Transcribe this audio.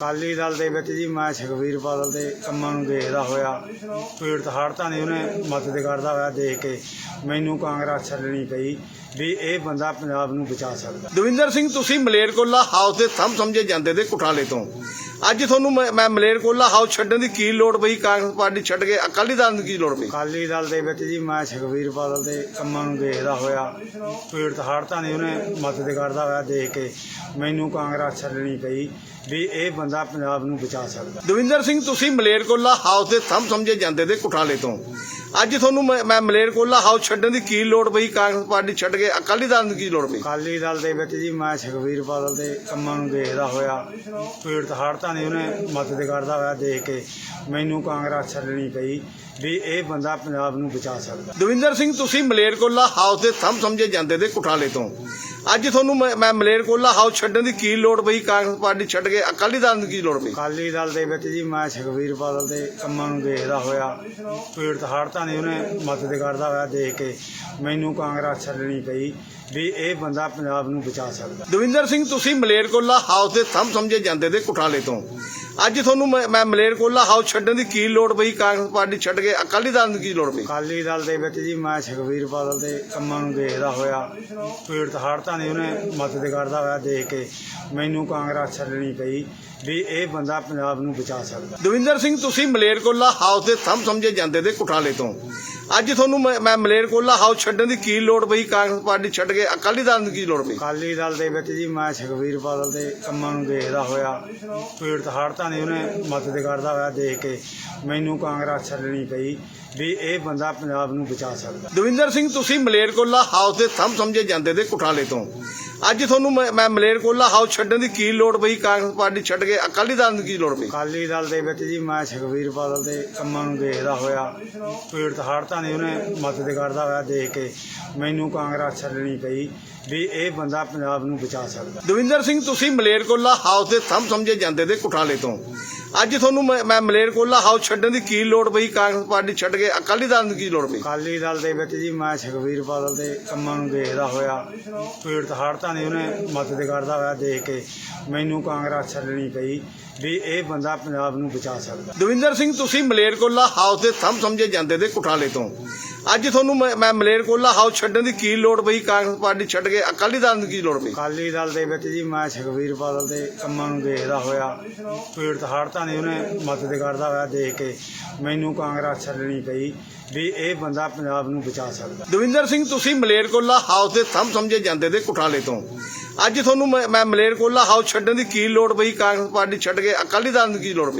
ਅਕਾਲੀ ਦਲ ਦੇ ਵਿੱਚ ਜੀ ਮੈਂ ਸੁਖਬੀਰ ਬਾਦਲ ਦੇ ਕੰਮਾਂ ਨੂੰ ਦੇਖਦਾ ਹੋਇਆ ਪੀੜਤ ਹੜਤਾਂ ਦੀ ਉਹਨੇ ਮਦਦ ਕਰਦਾ ਹੋਇਆ ਦੇਖ ਕੇ ਮੈਨੂੰ ਕਾਂਗਰਸ ਛੱਡਣੀ ਪਈ ਵੀ ਇਹ ਬੰਦਾ ਪੰਜਾਬ ਨੂੰ ਬਚਾ ਸਕਦਾ। ਦਵਿੰਦਰ ਸਿੰਘ ਤੁਸੀਂ ਮਲੇਰਕੋਲਾ ਹਾਊਸ ਦੇ ਥੰਮ ਸਮਝੇ ਜਾਂਦੇ ਦੇ ਕੁਠਾਲੇ ਤੋਂ। ਅੱਜ ਤੁਹਾਨੂੰ ਮੈਂ ਮੈਂ ਮਲੇਰਕੋਲਾ ਹਾਊਸ ਛੱਡਣ ਦੀ ਕੀ ਲੋੜ ਪਈ? ਕਾਂਗਰਸ ਪਾਰਟੀ ਛੱਡ ਕੇ ਅਕਾਲੀ ਦਲ ਨੂੰ ਕੀ ਲੋੜ ਪਈ? ਅਕਾਲੀ ਦਲ ਦੇ ਵਿੱਚ ਜੀ ਮੈਂ ਸੁਖਬੀਰ ਬਾਦਲ ਦੇ ਕੰਮਾਂ ਨੂੰ ਦੇਖਦਾ ਹੋਇਆ ਪੀੜਤ ਹੜਤਾਂ ਦੀ ਉਹਨੇ ਮਦਦ ਕਰਦਾ ਹੋਇਆ ਦੇਖ ਕੇ ਮੈਨੂੰ ਕਾਂਗਰਸ ਛੱਡਣੀ ਪਈ ਵੀ ਇਹ ਬੰਦਾ ਪੰਜਾਬ ਨੂੰ ਬਚਾ ਸਕਦਾ। ਦਵਿੰਦਰ ਸਿੰਘ, ਤੁਸੀਂ ਮਲੇਰਕੋਲਾ ਹਾਊਸ ਦੇ ਥੰਮ ਸਮਝੇ ਜਾਂਦੇ ਦੇ ਕੁਠਾਲੇ ਤੋਂ। ਅੱਜ ਤੁਹਾਨੂੰ ਮੈਂ ਮੈਂ ਮਲੇਰਕੋਲਾ ਹਾਊਸ ਛੱਡਣ ਦੀ ਕੀ ਲੋੜ ਪਈ? ਕਾਂਗਰਸ ਪਾਰਟੀ ਛੱਡ ਕੇ ਅਕਾਲੀ ਦਲ ਨੂੰ ਕੀ ਲੋੜ ਪਈ? ਅਕਾਲੀ ਦਲ ਦੇ ਵਿੱਚ ਜੀ ਮੈਂ ਸੁਖਬੀਰ ਬਾਦਲ ਦੇ ਕੰਮਾਂ ਨੂੰ ਦੇਖਦਾ ਹੋਇਆ ਪੀੜਤ ਹੜਤਾਂ ਦੀ ਉਹਨੇ ਮਦਦ ਕਰਦਾ ਹੋਇਆ ਦੇਖ ਕੇ ਮੈਨੂੰ ਕਾਂਗਰਸ ਛੱਡਣੀ ਪਈ ਵੀ ਇਹ ਬੰਦਾ ਪੰਜਾਬ ਨੂੰ ਬਚਾ ਸਕਦਾ। ਦਵਿੰਦਰ ਸਿੰਘ ਤੁਸੀਂ ਮਲੇਰਕੋਲਾ ਹਾਊਸ ਦੇ ਥੰਮ ਸਮਝੇ ਜਾਂਦੇ ਦੇ ਕੁਠਾਲੇ ਤੋਂ। ਅੱਜ ਤੁਹਾਨੂੰ ਮੈਂ ਮੈਂ ਮਲੇਰਕੋਲਾ ਹਾਊਸ ਛੱਡਣ ਦੀ ਕੀ ਲੋੜ ਪਈ? ਕਾਂਗਰਸ ਪਾਰਟੀ ਛੱਡ ਕੇ ਅਕਾਲੀ ਦਲ ਨੂੰ ਕੀ ਲੋੜ ਪਈ? ਅਕਾਲੀ ਦਲ ਦੇ ਵਿੱਚ ਜੀ ਮੈਂ ਸੁਖਬੀਰ ਬਾਦਲ ਦੇ ਕੰਮਾਂ ਨੂੰ ਦੇਖਦਾ ਹੋਇਆ ਪੀੜਤ ਹੜਤਾਂ ਦੀ ਉਹਨੇ ਮਦਦ ਕਰਦਾ ਹੋਇਆ ਦੇਖ ਕੇ, ਮੈਨੂੰ ਕਾਂਗਰਸ ਛੱਡਣੀ ਪਈ ਵੀ ਇਹ ਬੰਦਾ ਪੰਜਾਬ ਨੂੰ ਬਚਾ ਸਕਦਾ। ਦਵਿੰਦਰ ਸਿੰਘ, ਤੁਸੀਂ ਮਲੇਰਕੋਲਾ ਹਾਊਸ ਦੇ ਥੰਮ ਸਮਝੇ ਜਾਂਦੇ ਤੇ ਕੁਠਾਲੇ ਤੋਂ। ਅੱਜ ਤੁਹਾਨੂੰ ਮੈਂ ਮੈਂ ਮਲੇਰਕੋਲਾ ਹਾਊਸ ਛੱਡਣ ਦੀ ਕੀ ਲੋੜ ਪਈ? ਕਾਂਗਰਸ ਪਾਰਟੀ ਛੱਡ ਕੇ ਅਕਾਲੀ ਦਲ ਨੂੰ ਕੀ ਲੋੜ ਪਈ? ਅਕਾਲੀ ਦਲ ਦੇ ਵਿੱਚ ਜੀ ਮੈਂ ਸੁਖਬੀਰ ਬਾਦਲ ਦੇ ਕੰਮਾਂ ਨੂੰ ਦੇਖਦਾ ਹੋਇਆ। ਪੀੜਤ ਹੜਤਾਂ ਦੀ ਉਹਨੇ ਮਦਦ ਕਰਦਾ ਹੋਇਆ ਦੇਖ ਕੇ। ਮੈਨੂੰ ਕਾਂਗਰਸ ਛੱਡਣੀ ਪਈ ਵੀ ਇਹ ਬੰਦਾ ਪੰਜਾਬ ਨੂੰ ਬਚਾ ਸਕਦਾ। ਦਵਿੰਦਰ ਸਿੰਘ ਤੁਸੀਂ ਮਲੇਰਕੋਲਾ ਹਾਊਸ ਦੇ ਥੰਮ ਸਮਝੇ ਜਾਂਦੇ ਦੇ ਕੁਠਾਲੇ ਤੋਂ। ਅੱਜ ਤੁਹਾਨੂੰ ਮੈਂ ਮੈਂ ਮਲੇਰਕੋਲਾ ਹਾਊਸ ਛੱਡਣ ਦੀ ਕੀ ਲੋੜ ਪਈ? ਕਾਂਗਰਸ ਪਾਰਟੀ ਛੱਡ ਕੇ ਅਕਾਲੀ ਦਲ ਨੂੰ ਕੀ ਲੋੜ ਪਈ? ਅਕਾਲੀ ਦਲ ਦੇ ਵਿੱਚ ਜੀ ਮੈਂ ਸੁਖਬੀਰ ਬਾਦਲ ਦੇ ਕੰਮਾਂ ਨੂੰ ਦੇਖਦਾ ਹੋਇਆ। ਪੀੜਤ ਹੜਤਾਂ ਦੀ ਉਹਨੇ ਮਦਦ ਕਰਦਾ ਹੋਇਆ ਦੇਖ ਕੇ, ਮੈਨੂੰ ਕਾਂਗਰਸ ਛੱਡਣੀ ਪਈ ਵੀ ਇਹ ਬੰਦਾ ਪੰਜਾਬ ਨੂੰ ਬਚਾ ਸਕਦਾ। ਦਵਿੰਦਰ ਸਿੰਘ, ਤੁਸੀਂ ਮਲੇਰਕੋਲਾ ਹਾਊਸ ਦੇ ਥੰਮ ਸਮਝੇ ਜਾਂਦੇ ਦੇ ਕੁਠਾਲੇ ਤੋਂ। ਅੱਜ ਤੁਹਾਨੂੰ ਮੈਂ ਮੈਂ ਮਲੇਰਕੋਲਾ ਹਾਊਸ ਛੱਡਣ ਦੀ ਕੀ ਲੋੜ ਪਈ? ਕਾਂਗਰਸ ਪਾਰਟੀ ਛੱਡ ਕੇ ਅਕਾਲੀ ਦਲ ਨੂੰ ਕੀ ਲੋੜ ਪਈ? ਅਕਾਲੀ ਦਲ ਦੇ ਵਿੱਚ ਜੀ ਮੈਂ ਸੁਖਬੀਰ ਬਾਦਲ ਦੇ ਕੰਮਾਂ ਨੂੰ ਦੇਖਦਾ ਹੋਇਆ ਪੀੜਤ ਹੜਤਾਂ ਦੀ ਉਹਨੇ ਮਦਦ ਕਰਦਾ ਹੋਇਆ ਦੇਖ ਕੇ ਮੈਨੂੰ ਕਾਂਗਰਸ ਛੱਡਣੀ ਪਈ ਵੀ ਇਹ ਬੰਦਾ ਪੰਜਾਬ ਨੂੰ ਬਚਾ ਸਕਦਾ। ਦਵਿੰਦਰ ਸਿੰਘ ਤੁਸੀਂ ਮਲੇਰਕੋਲਾ ਹਾਊਸ ਦੇ ਥੰਮ ਸਮਝੇ ਜਾਂਦੇ ਦੇ ਕੁਠਾਲੇ ਤੋਂ। ਅੱਜ ਤੁਹਾਨੂੰ ਮੈਂ ਮੈਂ ਮਲੇਰਕੋਲਾ ਹਾਊਸ ਛੱਡਣ ਦੀ ਕੀ ਲੋੜ ਪਈ? ਕਾਂਗਰਸ ਪਾਰਟੀ ਛੱਡ ਕੇ ਅਕਾਲੀ ਦਲ ਨੂੰ ਕੀ ਲੋੜ ਪਈ? ਅਕਾਲੀ ਦਲ ਦੇ ਵਿੱਚ ਜੀ ਮੈਂ ਸੁਖਬੀਰ ਬਾਦਲ ਦੇ ਕੰਮਾਂ ਨੂੰ ਦੇਖਦਾ ਹੋਇਆ ਪੀੜਤ ਹੜਤਾਂ ਦੀ ਉਹਨੇ ਮਦਦ ਕਰਦਾ ਹੋਇਆ ਦੇਖ ਕੇ। ਮੈਨੂੰ ਕਾਂਗਰਸ ਛੱਡਣੀ ਪਈ ਵੀ ਇਹ ਬੰਦਾ ਪੰਜਾਬ ਨੂੰ ਬਚਾ ਸਕਦਾ। ਦਵਿੰਦਰ ਸਿੰਘ, ਤੁਸੀਂ ਮਲੇਰਕੋਲਾ ਹਾਊਸ ਦੇ ਥੰਮ ਸਮਝੇ ਜਾਂਦੇ ਤੇ ਕੁਠਾਲੇ ਤੋਂ। ਅੱਜ ਤੁਹਾਨੂੰ ਮੈਂ ਮੈਂ ਮਲੇਰਕੋਲਾ ਹਾਊਸ ਛੱਡਣ ਦੀ ਕੀ ਲੋੜ ਪਈ? ਕਾਂਗਰਸ ਪਾਰਟੀ ਛੱਡ ਕੇ ਅਕਾਲੀ ਦਲ ਨੂੰ ਕੀ ਲੋੜ ਪਈ? ਅਕਾਲੀ ਦਲ ਦੇ ਵਿੱਚ ਜੀ ਮੈਂ ਸੁਖਬੀਰ ਬਾਦਲ ਦੇ ਕੰਮਾਂ ਨੂੰ ਦੇਖਦਾ ਹੋਇਆ। ਪੀੜਤ ਹੜਤਾਂ ਦੀ ਉਹਨੇ ਮਦਦ ਕਰਦਾ ਹੋਇਆ ਦੇਖ ਕੇ। ਮੈਨੂੰ ਕਾਂਗਰਸ ਛੱਡਣੀ ਪਈ ਵੀ ਇਹ ਬੰਦਾ ਪੰਜਾਬ ਨੂੰ ਬਚਾ ਸਕਦਾ। ਦਵਿੰਦਰ ਸਿੰਘ ਤੁਸੀਂ ਮਲੇਰਕੋਲਾ ਹਾਊਸ ਦੇ ਥੰਮ ਸਮਝੇ ਜਾਂਦੇ ਦੇ ਕੁਠਾਲੇ ਤੋਂ। ਅੱਜ ਤੁਹਾਨੂੰ ਮੈਂ ਮੈਂ ਮਲੇਰਕੋਲਾ ਹਾਊਸ ਛੱਡਣ ਦੀ ਕੀ ਲੋੜ ਪਈ? ਕਾਂਗਰਸ ਪਾਰਟੀ ਛੱਡ ਕੇ ਅਕਾਲੀ ਦਲ ਨੂੰ ਕੀ ਲੋੜ ਪਈ?